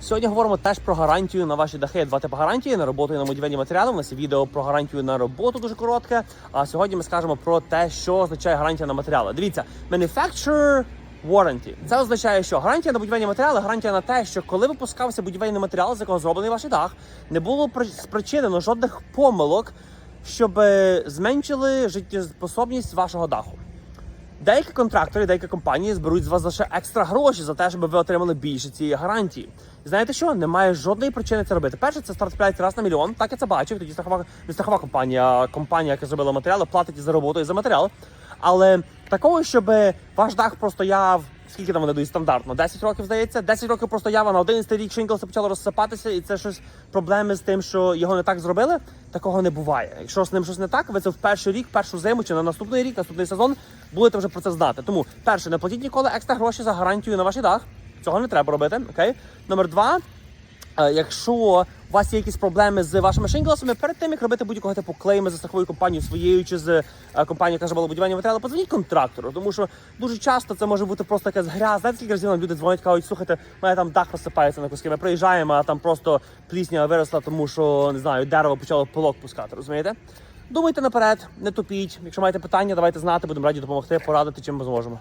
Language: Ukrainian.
Сьогодні говоримо теж про гарантію на ваші дахи. Два типи гарантії на роботу і на будівельні матеріали. У нас є відео про гарантію на роботу дуже коротке. А сьогодні ми скажемо про те, що означає гарантія на матеріали. Дивіться, manufacturer warranty. Це означає, що гарантія на будівельні матеріали, гарантія на те, що коли випускався будівельний матеріал, з якого зроблений ваш дах, не було при- спричинено жодних помилок, щоб е, зменшили життєспособність вашого даху. Деякі контрактори, деякі компанії зберуть з вас лише екстра гроші за те, щоб ви отримали більше цієї гарантії. Знаєте що? Немає жодної причини це робити. Перше, це старт раз на мільйон. Так я це бачив. Тоді страхова не страхова компанія, компанія, яка зробила матеріали, платить за роботу і за матеріал. Але такого, щоб ваш дах простояв. Скільки там вони дають стандартно? 10 років здається. 10 років простояв, а на 11 рік шинглси почало розсипатися, і це щось проблеми з тим, що його не так зробили. Такого не буває. Якщо з ним щось не так, ви це в перший рік, першу зиму чи на наступний рік, наступний сезон будете вже про це знати. Тому перше, не платіть ніколи екстра гроші за гарантію на ваш дах. Цього не треба робити. Окей. Номер два. Е, Якщо у вас є якісь проблеми з вашими шингласами, перед тим як робити будь-якого типу клейми за страховою компанією своєю чи з е, компанією, яка зробила будівельні матеріали, подзвоніть контрактору, тому що дуже часто це може бути просто якась грязь. Знаєте, скільки разів нам люди дзвонять, кажуть, слухайте, мене там дах розсипається на куски. Ми приїжджаємо, а там просто плісня виросла, тому що не знаю, дерево почало пилок пускати. Розумієте? Думайте наперед, не тупіть. Якщо маєте питання, давайте знати, будемо раді допомогти, порадити, чим ми зможемо.